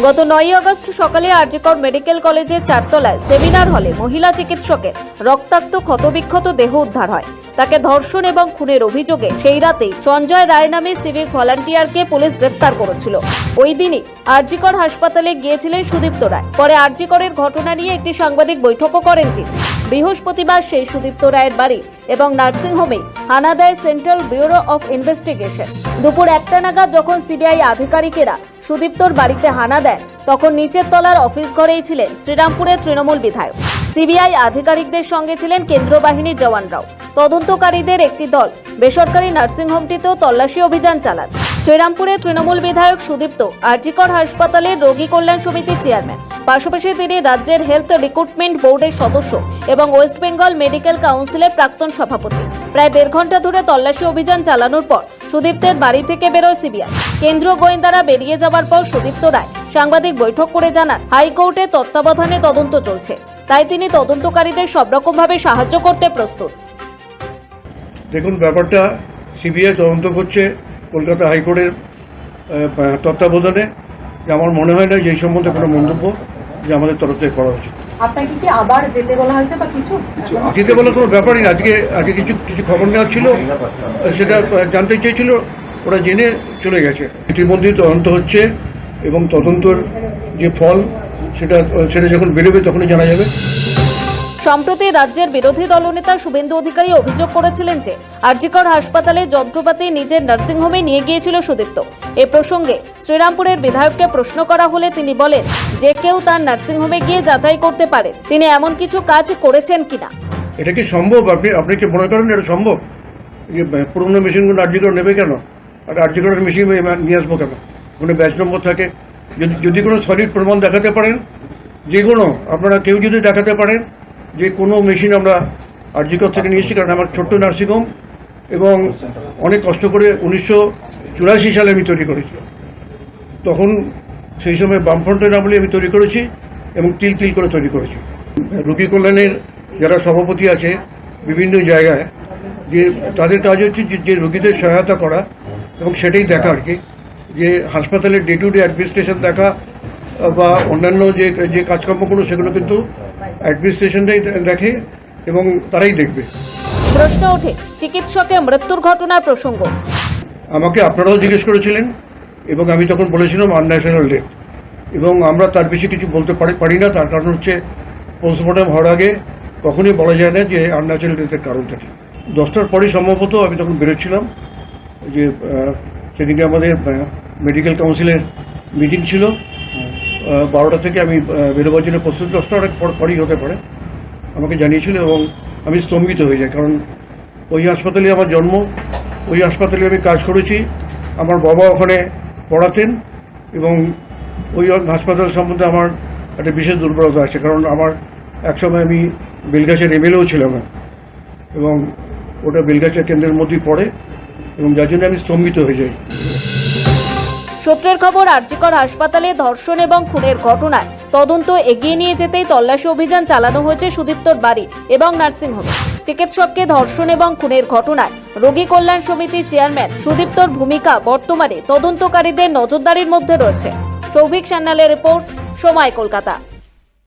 গত নয়ই আগস্ট সকালে আরজিকর মেডিকেল কলেজের চারতলায় সেমিনার হলে মহিলা চিকিৎসকের রক্তাক্ত, ক্ষতবিক্ষত দেহ উদ্ধার হয়। তাকে ধর্ষণ এবং খুনের অভিযোগে সেই রাতেই সঞ্জয় রায় নামে সিভিক ভলান্টিয়ারকে পুলিশ গ্রেফতার করেছিল। ওই দিনই আরজিকর হাসপাতালে গিয়েছিলেন সুদীপ্ত রায়। পরে আরজিকরের ঘটনা নিয়ে একটি সাংবাদিক বৈঠকও করেন তিনি। বৃহস্পতিবার সেই সুদীপ্ত রায়ের বাড়ি এবং নার্সিংহোমে হানা দেয় সেন্ট্রাল ব্যুরো অফ ইনভেস্টিগেশন। দুপুর একটা নাগাদ যখন সিবিআই আধিকারিকেরা সুদীপ্তর বাড়িতে হানা দেন, তখন নিচের তলার অফিস ঘরেই ছিলেন শ্রীরামপুরের তৃণমূল বিধায়ক। সিবিআই আধিকারিকদের সঙ্গে ছিলেন কেন্দ্র বাহিনীর জওয়ানরাও। তদন্তকারীদের একটি দল, বেসরকারি নার্সিংহোমটিতেও তল্লাশি অভিযান চালান। শ্রীরামপুরের তৃণমূল বিধায়ক সুদীপ্ত আরজিকর হাসপাতালের রোগী কল্যাণ সমিতির চেয়ারম্যান। পাশাপাশি তিনি রাজ্যের হেলথ রিক্রুটমেন্ট বোর্ডের সদস্য এবং ওয়েস্ট বেঙ্গল মেডিকেল কাউন্সিলের প্রাক্তন সভাপতি। প্রায় দেড় ঘণ্টা ধরে তল্লাশি অভিযান চালানোর পর সুদীপ্তের বাড়ি থেকে বেরোয় সিবিআই। কেন্দ্রীয় গোয়েন্দারা বেরিয়ে যাওয়ার পর সুদীপ্ত রায় সাংবাদিক বৈঠক করে জানান, হাইকোর্টে তত্ত্বাবধানে তদন্ত চলছে। তাই তিনি তদন্তকারীদের সব রকমভাবে সাহায্য করতে প্রস্তুত। দেখুন, ব্যাপারটা সিবিআই তদন্ত করছে কলকাতা হাইকোর্টের তত্ত্বাবধানে। আমার মনে হয় না যে এই সম্বন্ধে কোনো মন্তব্য। যে আমাদের তরফ থেকে করা উচিত আপনাকে কি আবার যেতে বলা হয়েছে বা কিছু? আজকে বলার কোনো ব্যাপারই না আজকে আজকে কিছু কিছু খবর নেওয়া ছিল। সেটা জানতে চেয়েছিল। ওরা জেনে চলে গেছে। ইতিমধ্যে তদন্ত হচ্ছে এবং তদন্তর যে ফল সেটা সেটা যখন বেরোবে তখনই জানা যাবে। সম্প্রতি রাজ্যের বিরোধী দলনেতা শুভেন্দু অধিকারী অভিযোগ করেছিলেন যে আরজিকর হাসপাতালে যন্ত্রপাতি নিজের নার্সিংহোমে নিয়ে গিয়েছিল সুদীপ্ত। এ প্রসঙ্গে শ্রীরামপুরের বিধায়ককে প্রশ্ন করা হলে তিনি বলেন, যে কেউ তার নার্সিংহোমে গিয়ে যাচাই করতে পারে, তিনি এমন কিছু কাজ করেছেন কিনা? এটা কি সম্ভব? আপনি আপনি কি মনে করেন এটা সম্ভব? যে পুরোনো মেশিনগুলো আর্জিকর নেবে কেন? আর আর্জিকরের মেশিন নিয়ে আসব কেন? কোনো ব্যাচ নম্বর থাকে। যদি যদি কোনো সলিড প্রমাণ দেখাতে পারেন যে কোনো আপনারা কেউ যদি দেখাতে পারেন যে কোনো মেশিন আমরা আর্জিকর থেকে নিয়েছি কারণ আমার ছোট্ট নার্সিংহোম এবং অনেক কষ্ট করে উনিশশো চুরাশি সালে আমি তৈরি করেছি। তখন সেই সময় বামফ্রন্টের আমলে আমি তৈরি করেছি এবং তিল তিল করে তৈরি করেছি। রুগী কল্যাণের যারা সভাপতি আছে বিভিন্ন জায়গায়, যে তাদের কাজ হচ্ছে যে রুগীদের সহায়তা করা এবং সেটাই দেখা আর কি। যে হাসপাতালের ডে টু ডে অ্যাডমিনিস্ট্রেশন দেখা বা অন্যান্য যে যে কাজকর্মগুলো, সেগুলো কিন্তু অ্যাডমিনিস্ট্রেশনটাই দেখে এবং তারাই দেখবে। প্রশ্ন ওঠে চিকিৎসকের মৃত্যুর ঘটনার প্রসঙ্গ। আমাকে আপনারাও জিজ্ঞেস করেছিলেন এবং আমি তখন বলেছিলাম আনন্যাশনাল ডেথ এবং আমরা তার বেশি কিছু বলতে পারি না তার কারণ হচ্ছে পোস্টমর্টম হওয়ার আগে কখনোই বলা যায় না যে আনন্যাচারাল ডেথের কারণটা কি। দশটার পরেই সম্ভবত আমি তখন বেরোচ্ছিলাম যে সেদিকে আমাদের মেডিকেল কাউন্সিলের মিটিং ছিল। বারোটা থেকে আমি বেরোবার জন্য প্রস্তুত। দশটা অনেক পর পরই হতে পারে। আমাকে জানিয়েছিল এবং আমি স্তম্ভিত হয়ে যাই, কারণ ওই হাসপাতালে আমার জন্ম, ওই হাসপাতালে আমি কাজ করেছি। আমার বাবা ওখানে পড়াতেন এবং ওই হাসপাতাল সম্বন্ধে আমার একটা বিশেষ দুর্বলতা আছে, কারণ আমার একসময় আমি বেলগাছের এমএলএও ছিলাম। এবং ওটা বেলগাছা কেন্দ্রের মধ্যেই পড়ে এবং যার জন্য আমি স্তম্ভিত হয়ে যাই। সূত্রের খবর, আরজিকর হাসপাতালে ধর্ষণ এবং খুনের ঘটনায় তদন্ত এগিয়ে নিয়ে যেতেই তল্লাশি অভিযান চালানো হয়েছে সুদীপ্তর বাড়ি এবং নার্সিংহোমে। চিকিৎসককে ধর্ষণ এবং খুনের ঘটনায় রোগী কল্যাণ সমিতির চেয়ারম্যান সুদীপ্তর ভূমিকা বর্তমানে তদন্তকারীদের নজরদারির মধ্যে রয়েছে। সৌভিক সান্যালের রিপোর্ট, সময় কলকাতা।